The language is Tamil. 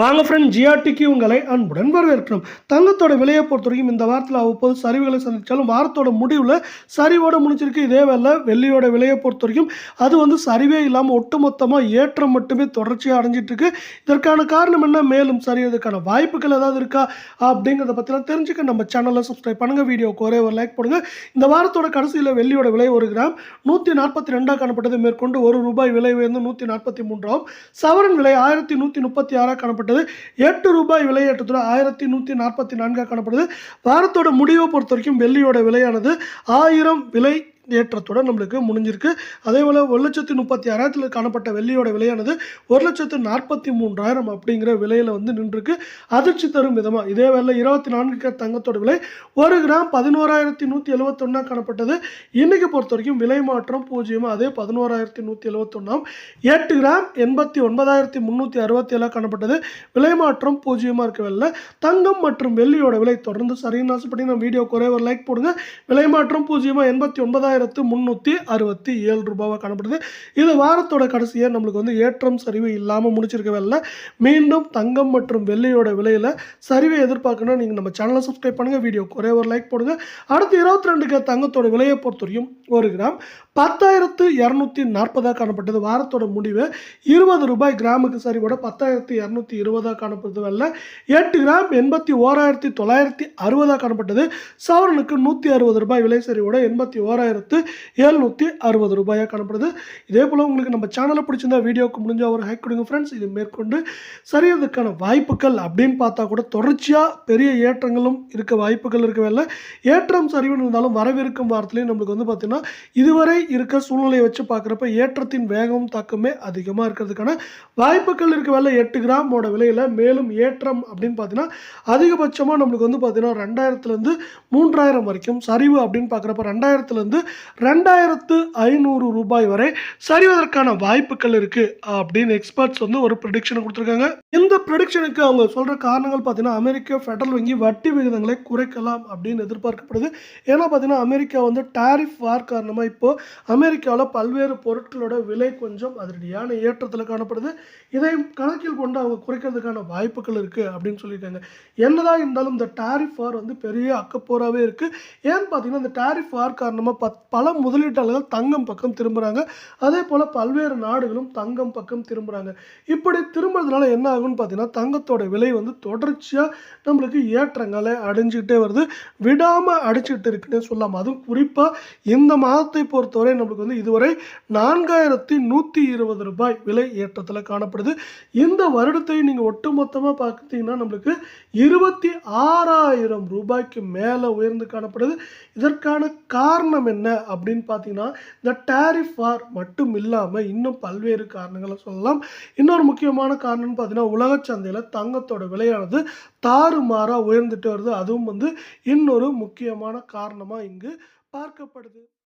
வாங்க ஃப்ரெண்ட் ஜிஆர்டிக்கு உங்களை அன்புடன் வரவேற்கிறோம். தங்கத்தோட விலையை பொறுத்த வரைக்கும் இந்த வாரத்தில் அவ்வப்போது சரிவுகளை சந்தித்தாலும் வாரத்தோட முடிவில் சரிவோட முடிஞ்சிருக்கு. இதே வேலை வெள்ளியோட விலையை பொறுத்த வரைக்கும் அது வந்து சரிவே இல்லாமல் ஒட்டுமொத்தமாக ஏற்றம் மட்டுமே தொடர்ச்சியாக அடைஞ்சிட்டு இருக்கு இதற்கான காரணம் என்ன? மேலும் சரியறதுக்கான வாய்ப்புகள் ஏதாவது இருக்கா? அப்படிங்கிறத பற்றிலாம் தெரிஞ்சுக்க நம்ம சேனலை சப்ஸ்கிரைப் பண்ணுங்கள் வீடியோக்கு ஒரே ஒரு லைக் போடுங்க. இந்த வாரத்தோட கடைசியில் வெள்ளியோட விலை ஒரு கிராம் நூற்றி நாற்பத்தி ரெண்டாக காணப்பட்டது. மேற்கொண்டு ஒரு ரூபாய் விலை உயர்ந்து நூற்றி நாற்பத்தி மூன்றாம் சவரன் விலை ஆயிரத்தி நூற்றி முப்பத்தி ஆறாக காணப்பட்டது. எட்டு ரூபாய் விலையேற்றத்தோட ஆயிரத்தி நூற்றி நாற்பத்தி நான்காக காணப்படுது. வாரத்தோட முடிவை பொறுத்த வரைக்கும் வெள்ளியோட விலையானது ஆயிரம் விலை ஏற்றத்துடன் நம்மளுக்கு முடிஞ்சிருக்கு. அதே போல் ஒரு லட்சத்தி முப்பத்தி ஆறாயிரத்தில் காணப்பட்ட வெள்ளியோட விலையானது ஒரு லட்சத்து நாற்பத்தி மூன்றாயிரம் அப்படிங்கிற விலையில் வந்து நின்றுருக்கு. அதிர்ச்சி தரும் விதமாக இதே வேலை இருபத்தி நான்கு கேரட் தங்கத்தோட விலை ஒரு கிராம் பதினோராயிரத்தி நூற்றி எழுபத்தொன்னா காணப்பட்டது. இன்றைக்கி பொறுத்த வரைக்கும் விலை மாற்றம் பூஜ்ஜியமாக அதே பதினோராயிரத்தி நூற்றி எழுபத்தொன்னாம் எட்டு கிராம் எண்பத்தி ஒன்பதாயிரத்தி முந்நூற்றி அறுபத்தி ஏழாக காணப்பட்டது. விலை மாற்றம் பூஜ்ஜியமாக இருக்கவில்லை தங்கம் மற்றும் வெள்ளியோட விலை தொடர்ந்து சரியின் ஆசைப்படி நம்ம வீடியோ குறைவர் ஒரு லைக் போடுங்க. விலை மாற்றம் பூஜ்ஜியமாக எண்பத்தி ஒன்பதாயிரம் ஒன்பதாயிரத்து முந்நூற்றி அறுபத்தி ஏழு ரூபாவாக காணப்படுது. இது வாரத்தோட கடைசியாக நம்மளுக்கு வந்து ஏற்றம் சரிவு இல்லாமல் முடிச்சிருக்கவில்லை மீண்டும் தங்கம் மற்றும் வெள்ளியோட விலையில் சரிவை எதிர்பார்க்கணும் நீங்கள் நம்ம சேனலை சப்ஸ்கிரைப் பண்ணுங்கள் வீடியோ குறைய ஒரு லைக் போடுங்க. அடுத்து இருபத்தி ரெண்டுக்கு தங்கத்தோட விலையை பொறுத்தவரையும் ஒரு கிராம். பத்தாயிரத்து இரநூத்தி நாற்பதாக காணப்பட்டது. வாரத்தோட முடிவு இருபது ரூபாய் கிராமுக்கு சரிவோட பத்தாயிரத்து இரநூத்தி இருபதாக காணப்படுது வரல எட்டு கிராம் எண்பத்தி ஓராயிரத்தி தொள்ளாயிரத்தி அறுபதாக காணப்பட்டது. சவரனுக்கு நூற்றி அறுபது ரூபாய் விலை சரிவோட எண்பத்தி ஓராயிரத்து எழுநூற்றி அறுபது ரூபாயாக காணப்படுது. இதே போல் உங்களுக்கு நம்ம சேனலை பிடிச்சிருந்தா வீடியோவுக்கு முடிஞ்ச ஒரு ஹைக் கொடுங்க ஃப்ரெண்ட்ஸ் இது மேற்கொண்டு சரியறதுக்கான வாய்ப்புகள் அப்படின்னு பார்த்தா கூட தொடர்ச்சியாக பெரிய ஏற்றங்களும் இருக்க வாய்ப்புகள் இருக்கவில்லை ஏற்றம் சரிவுன்னு இருந்தாலும் வரவிருக்கும் வாரத்துலேயும் நம்மளுக்கு வந்து பார்த்திங்கன்னா இதுவரை இருக்க சூழ்நிலையை வச்சு பார்க்குறப்ப ஏற்றத்தின் வேகம் தாக்கமே அதிகமாக இருக்கிறதுக்கான வாய்ப்புகள் இருக்க. வேலை எட்டு கிராமோட விலையில் மேலும் ஏற்றம் அப்படின்னு பார்த்தீங்கன்னா அதிகபட்சமாக நம்மளுக்கு வந்து பார்த்தீங்கன்னா ரெண்டாயிரத்துலேருந்து மூன்றாயிரம் வரைக்கும் சரிவு அப்படின்னு பார்க்குறப்ப ரெண்டாயிரத்துலேருந்து ரெண்டாயிரத்து ஐநூறு ரூபாய் வரை சரிவதற்கான வாய்ப்புகள் இருக்குது அப்படின்னு எக்ஸ்பர்ட்ஸ் வந்து ஒரு ப்ரிடிக்ஷனை கொடுத்துருக்காங்க. இந்த ப்ரிடிக்ஷனுக்கு அவங்க சொல்கிற காரணங்கள் பார்த்தீங்கன்னா அமெரிக்க ஃபெடரல் வங்கி வட்டி விகிதங்களை குறைக்கலாம் அப்படின்னு எதிர்பார்க்கப்படுது. ஏன்னா பார்த்தீங்கன்னா அமெரிக்கா வந்து டாரிஃப் வார் காரணமாக இப்போ அமெரிக்காவில் பல்வேறு பொருட்களோட விலை கொஞ்சம் அதிரடியான ஏற்றத்தில் காணப்படுது. இதை கணக்கில் கொண்டு அவங்க குறைக்கிறதுக்கான வாய்ப்புகள் இருக்குது அப்படின்னு சொல்லியிருக்காங்க. என்னதான் இருந்தாலும் இந்த டாரிஃப் வார் வந்து பெரிய அக்கப்போராகவே இருக்குது ஏன்னு பார்த்தீங்கன்னா இந்த டாரிஃப் வார் காரணமாக பத் பல முதலீட்டாளர்கள் தங்கம் பக்கம் திரும்புகிறாங்க அதே போல் பல்வேறு நாடுகளும் தங்கம் பக்கம் திரும்புகிறாங்க இப்படி திரும்புறதுனால என்ன ஆகும்னு பார்த்தீங்கன்னா தங்கத்தோட விலை வந்து தொடர்ச்சியாக நம்மளுக்கு ஏற்றங்களை அடைஞ்சிக்கிட்டே வருது. விடாமல் அடிச்சுக்கிட்டு இருக்குன்னே சொல்லலாம். அதுவும் குறிப்பாக இந்த மாதத்தை பொறுத்தவரை நம்மளுக்கு வந்து இதுவரை நான்காயிரத்தி நூற்றி இருபது ரூபாய் விலை ஏற்றத்தில் காணப்படுது. இந்த வருடத்தை நீங்கள் ஒட்டுமொத்தமாக பார்த்தீங்கன்னா நம்மளுக்கு இருபத்தி ஆறாயிரம் ரூபாய்க்கு மேலே உயர்ந்து காணப்படுது. இதற்கான காரணம் என்ன அப்படின்னு பார்த்தீங்கன்னா இந்த டாரிஃப் வார் மட்டும் இல்லாமல் இன்னும் பல்வேறு காரணங்களை சொல்லலாம். இன்னொரு முக்கியமான காரணம்னு பார்த்தீங்கன்னா உலக சந்தையில் தங்கத்தோட விலையானது தாறுமாறாக உயர்ந்துட்டு வருது. அதுவும் வந்து இன்னொரு முக்கியமான காரணமாக இங்கு பார்க்கப்படுது.